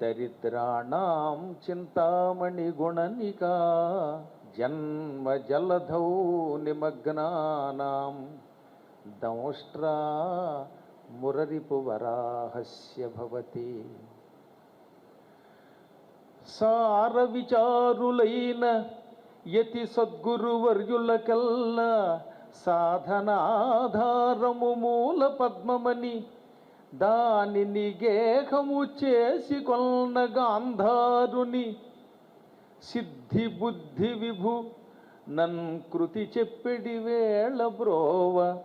దరిద్రాణం చింతామణి గుణనికా జన్మ జలధౌ నిమగ్నానాం. దంష్ట్రా మురరిపు వరాహస్య భవతి. సార విచారులైన యతి సద్గురువర్యులకల్లా సాధనాధారము మూల పద్మమని దానిని గేహము చేసి కొన్న గాంధారుని సిద్ధి బుద్ధి విభు నన్ కృతి చెప్పిడి వేళ బ్రోవ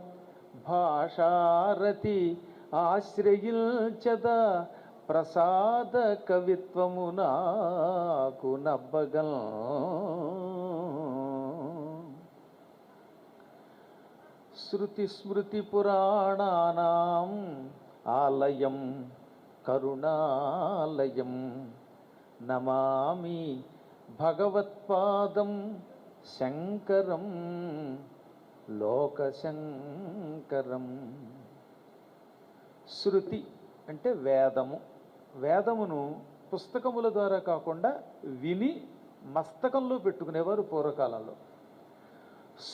భాషారతి ఆశ్రయించద ప్రసాద కవిత్వము నాకు నబ్బగల్. శృతి స్మృతి పురాణానాం ఆలయం కరుణాలయం. నమామి భగవత్పాదం శంకరం లోకశంకరం. శృతి అంటే వేదము. వేదమును పుస్తకముల ద్వారా కాకుండా విని మస్తకంలో పెట్టుకునేవారు పూర్వకాలంలో.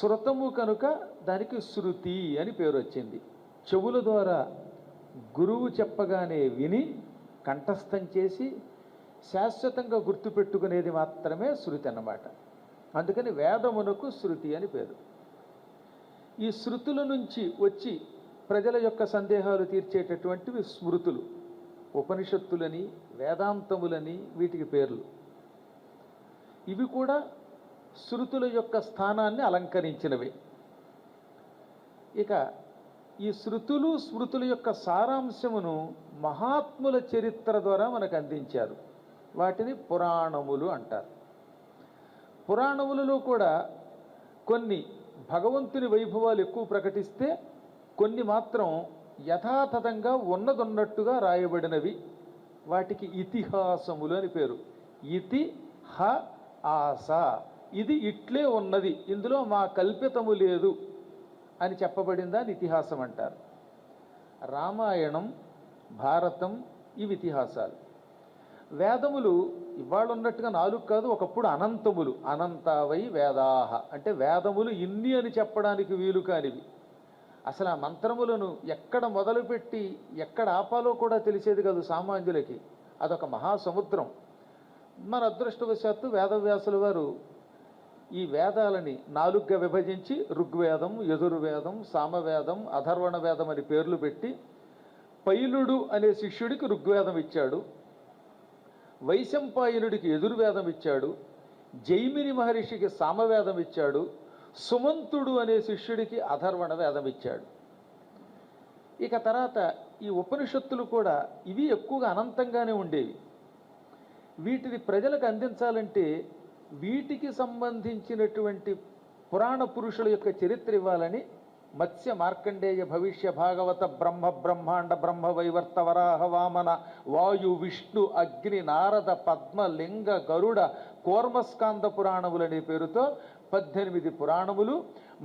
శృతము కనుక దానికి శృతి అని పేరు వచ్చింది చెవుల ద్వారా గురువు చెప్పగానే విని కంఠస్థం చేసి శాశ్వతంగా గుర్తుపెట్టుకునేది మాత్రమే శృతి అన్నమాట. అందుకని వేదమునకు శృతి అని పేరు. ఈ శృతుల నుంచి వచ్చి ప్రజల యొక్క సందేహాలు తీర్చేటటువంటివి స్మృతులు. ఉపనిషత్తులని వేదాంతములని వీటికి పేర్లు. ఇవి కూడా శృతుల యొక్క స్థానాన్ని అలంకరించినవి. ఇక ఈ శృతులు స్మృతుల యొక్క సారాంశమును మహాత్ముల చరిత్ర ద్వారా మనకు అందించారు. వాటిని పురాణములు అంటారు. పురాణములలో కూడా కొన్ని భగవంతుని వైభవాలు ఎక్కువ ప్రకటిస్తే కొన్ని మాత్రం యథాతథంగా ఉన్నదొన్నట్టుగా రాయబడినవి. వాటికి ఇతిహాసములు అని పేరు. ఇతి హ ఆస. ఇది ఇట్లే ఉన్నది. ఇందులో మా కల్పితము లేదు. అని చెప్పబడిందా అని ఇతిహాసం అంటారు. రామాయణం భారతం ఇవి ఇతిహాసాలు. వేదములు ఇవాళ ఉన్నట్టుగా నాలుగు కాదు ఒకప్పుడు అనంతములు. అనంతావై వేదాహ. అంటే వేదములు ఇన్ని అని చెప్పడానికి వీలు కానివి. అసలు ఆ మంత్రములను ఎక్కడ మొదలుపెట్టి ఎక్కడ ఆపాలో కూడా తెలిసేది కాదు సామాన్యులకి. అదొక మహాసముద్రం. మన అదృష్టవశాత్తు వేదవ్యాసుల వారు ఈ వేదాలని నాలుగుగా విభజించి ఋగ్వేదం యజుర్వేదం సామవేదం అధర్వణ వేదం అని పేర్లు పెట్టి పైలుడు అనే శిష్యుడికి ఋగ్వేదం ఇచ్చాడు. వైశంపాయనుడికి ఎదుర్వేదం ఇచ్చాడు. జైమిని మహర్షికి సామవేదం ఇచ్చాడు. సుమంతుడు అనే శిష్యుడికి అధర్వణ వేదం ఇచ్చాడు. ఇక తర్వాత ఈ ఉపనిషత్తులు కూడా ఇవి ఎక్కువగా అనంతంగానే ఉండేవి. వీటిని ప్రజలకు అందించాలంటే వీటికి సంబంధించినటువంటి పురాణ పురుషుల యొక్క చరిత్ర ఇవ్వాలని మత్స్య మార్కండేయ భవిష్య భాగవత బ్రహ్మ బ్రహ్మాండ బ్రహ్మ వైవర్త వరాహ వామన వాయు విష్ణు అగ్ని నారద పద్మ లింగ గరుడ కోర్మస్కాంద పురాణములు అనే పేరుతో పద్దెనిమిది పురాణములు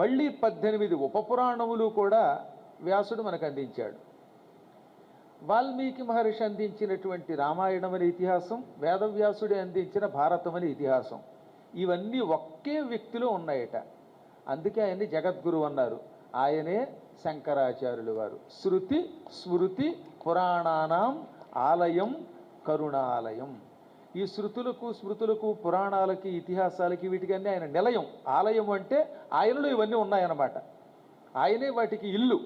మళ్ళీ పద్దెనిమిది ఉపపురాణములు కూడా వ్యాసుడు మనకు అందించాడు. వాల్మీకి మహర్షి అందించినటువంటి రామాయణం అనే ఇతిహాసం వేదవ్యాసుడే అందించిన భారతం అనే ఇతిహాసం. ఇవన్నీ ఒకే వ్యక్తిలో ఉన్నాయట. అందుకే ఆయన్ని జగద్గురు అన్నారు. ఆయనే శంకరాచార్యులు వారు. శృతి స్మృతి పురాణానాం ఆలయం కరుణాలయం. ఈ శృతులకు స్మృతులకు పురాణాలకి ఇతిహాసాలకి వీటికన్నీ ఆయన నిలయం. ఆలయం అంటే ఆయనలో ఇవన్నీ ఉన్నాయన్నమాట. ఆయనే వాటికి ఇల్లు.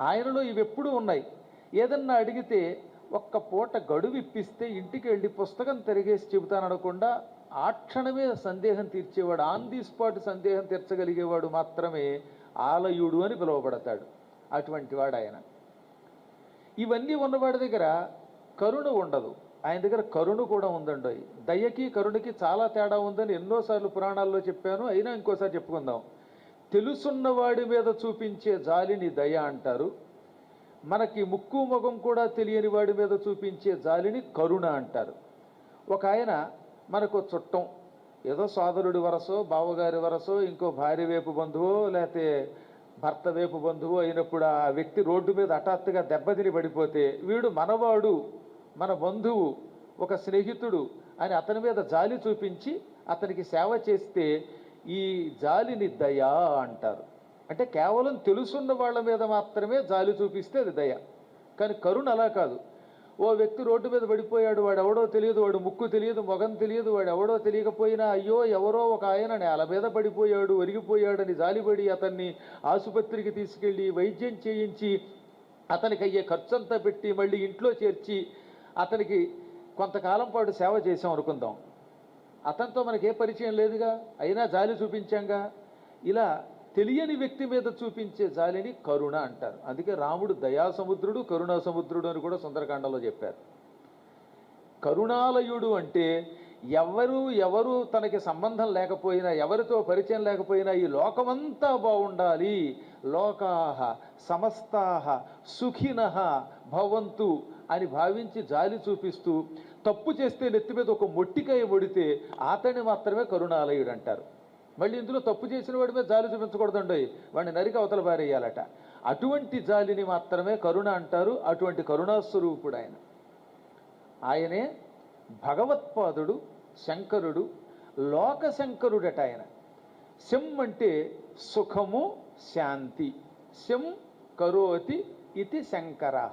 ఆయనలో ఇవి ఎప్పుడూ ఉన్నాయి. ఏదన్నా అడిగితే ఒక్క పూట గడువు ఇప్పిస్తే ఇంటికి వెళ్ళి పుస్తకం తిరిగేసి చెబుతాననకుండా ఆ క్షణమే సందేహం తీర్చేవాడు ఆన్ ది స్పాట్ సందేహం తీర్చగలిగేవాడు మాత్రమే ఆలయుడు అని పిలువబడతాడు. అటువంటి వాడు ఆయన. ఇవన్నీ ఉన్నవాడి దగ్గర కరుణ ఉండదు. ఆయన దగ్గర కరుణ కూడా ఉందండి. దయకి కరుణకి చాలా తేడా ఉందని ఎన్నోసార్లు పురాణాల్లో చెప్పాను. అయినా ఇంకోసారి చెప్పుకుందాం. తెలుసున్నవాడి మీద చూపించే జాలిని దయ అంటారు. మనకి ముక్కు ముఖం కూడా తెలియని వాడి మీద చూపించే జాలిని కరుణ అంటారు. ఒక ఆయన మనకు చుట్టం. ఏదో సోదరుడి వరసో బావగారి వరసో ఇంకో భార్య వైపు బంధువో లేకపోతే భర్త వైపు బంధువు అయినప్పుడు ఆ వ్యక్తి రోడ్డు మీద హఠాత్తుగా దెబ్బతిని పడిపోతే వీడు మనవాడు మన బంధువు ఒక స్నేహితుడు అని అతని మీద జాలి చూపించి అతనికి సేవ చేస్తే ఈ జాలిని దయ అంటారు. అంటే కేవలం తెలుసున్న వాళ్ళ మీద మాత్రమే జాలి చూపిస్తే అది దయ. కానీ కరుణ అలా కాదు. ఓ వ్యక్తి రోడ్డు మీద పడిపోయాడు వాడు ఎవడో తెలియదు వాడు ముక్కు తెలియదు మొగం తెలియదు వాడు ఎవడో తెలియకపోయినా అయ్యో ఎవరో ఒక ఆయన నేల మీద పడిపోయాడు ఒరిగిపోయాడని జాలిపడి అతన్ని ఆసుపత్రికి తీసుకెళ్ళి వైద్యం చేయించి అతనికి అయ్యే ఖర్చంతా పెట్టి మళ్ళీ ఇంట్లో చేర్చి అతనికి కొంతకాలం పాటు సేవ చేసాం అనుకుందాం. అతనితో మనకి ఏ పరిచయం లేదుగా? అయినా జాలి చూపించాంగా? ఇలా తెలియని వ్యక్తి మీద చూపించే జాలిని కరుణ అంటారు. అందుకే రాముడు దయాసముద్రుడు కరుణా సముద్రుడు అని కూడా సుందరకాండలో చెప్పారు. కరుణాలయుడు అంటే ఎవరు ఎవరు తనకి సంబంధం లేకపోయినా ఎవరితో పరిచయం లేకపోయినా ఈ లోకమంతా బాగుండాలి. లోకాహ సమస్తాహ సుఖిన భవంతు అని భావించి జాలి చూపిస్తూ తప్పు చేస్తే నెత్తి మీద ఒక మొట్టికాయ ఒడితే అతని మాత్రమే కరుణాలయుడు అంటారు. మళ్ళీ ఇందులో తప్పు చేసిన వాడి మీద జాలి చూపించకూడదండి. వాడిని నరికి అవతల పారేయాలట. అటువంటి జాలిని మాత్రమే కరుణ అంటారు. అటువంటి కరుణాస్వరూపుడు ఆయన. ఆయనే భగవత్పాదుడు శంకరుడు లోక శంకరుడట ఆయన. శం అంటే సుఖము శాంతి. శం కరోతి ఇది శంకర.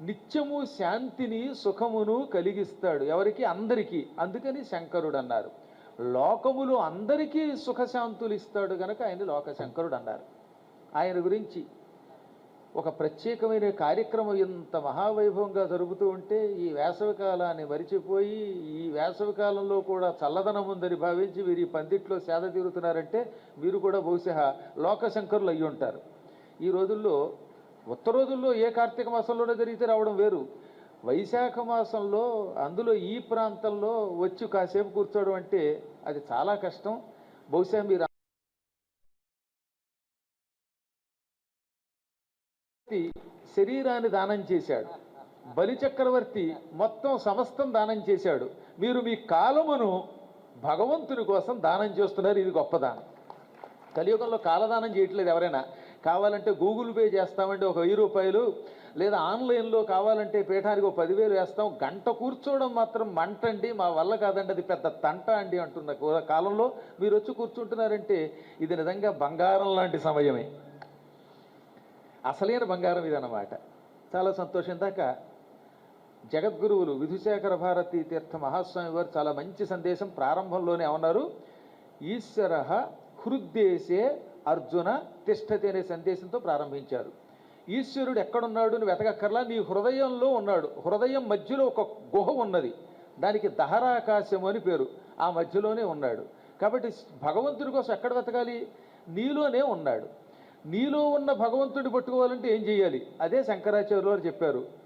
నిత్యము శాంతిని సుఖమును కలిగిస్తాడు. ఎవరికి? అందరికీ. అందుకని శంకరుడు అన్నారు లోకములు అందరికీ సుఖశాంతులు ఇస్తాడు గనక ఆయన లోకశంకరుడు అన్నారు. ఆయన గురించి ఒక ప్రత్యేకమైన కార్యక్రమం ఇంత మహావైభవంగా జరుగుతూ ఉంటే ఈ వేసవి కాలాన్ని మరిచిపోయి ఈ వేసవి కాలంలో కూడా చల్లదనం ఉందని భావించి వీరు ఈ పందిట్లో సేద తీరుతున్నారంటే మీరు కూడా బహుశా లోకశంకరులు అయ్యి ఉంటారు. ఈ రోజుల్లో ఉత్త రోజుల్లో ఏ కార్తీక మాసంలోనే జరిగితే రావడం వేరు. వైశాఖ మాసంలో అందులో ఈ ప్రాంతంలో వచ్చి కాసేపు కూర్చోవడం అంటే అది చాలా కష్టం. బహుశా మీరు శరీరాన్ని దానం చేశాడు. బలి చక్రవర్తి మొత్తం సమస్తం దానం చేశాడు. మీరు మీ కాలమును భగవంతుని కోసం దానం చేస్తున్నారు. ఇది గొప్ప దానం. కలియుగంలో కాలదానం చేయట్లేదు ఎవరైనా. కావాలంటే గూగుల్ పే చేస్తామంటే ఒక వెయ్యి రూపాయలు లేదా ఆన్లైన్లో కావాలంటే పీఠానికి ఒక పదివేలు వేస్తాం. గంట కూర్చోవడం మాత్రం మంట అండి. మా వల్ల కాదండి. అది పెద్ద తంట అండి అంటున్న కాలంలో మీరు వచ్చి కూర్చుంటున్నారంటే ఇది నిజంగా బంగారం లాంటి సమయమే. అసలైన బంగారం ఇదన్నమాట. చాలా సంతోషం. దాకా జగద్గురువులు విధుశేఖర భారతీ తీర్థ మహాస్వామి వారు చాలా మంచి సందేశం ప్రారంభంలోనే ఏమన్నారు ఈశ్వర హృద్దేశే అర్జున తిష్టతి అనే సందేశంతో ప్రారంభించారు. ఈశ్వరుడు ఎక్కడున్నాడు అని వెతకక్కర్లా నీ హృదయంలో ఉన్నాడు. హృదయం మధ్యలో ఒక గుహ ఉన్నది. దానికి దహరాకాశం అని పేరు. ఆ మధ్యలోనే ఉన్నాడు. కాబట్టి భగవంతుడి కోసం ఎక్కడ వెతకాలి? నీలోనే ఉన్నాడు. నీలో ఉన్న భగవంతుడిని పట్టుకోవాలంటే ఏం చేయాలి? అదే శంకరాచార్యులు వారు చెప్పారు.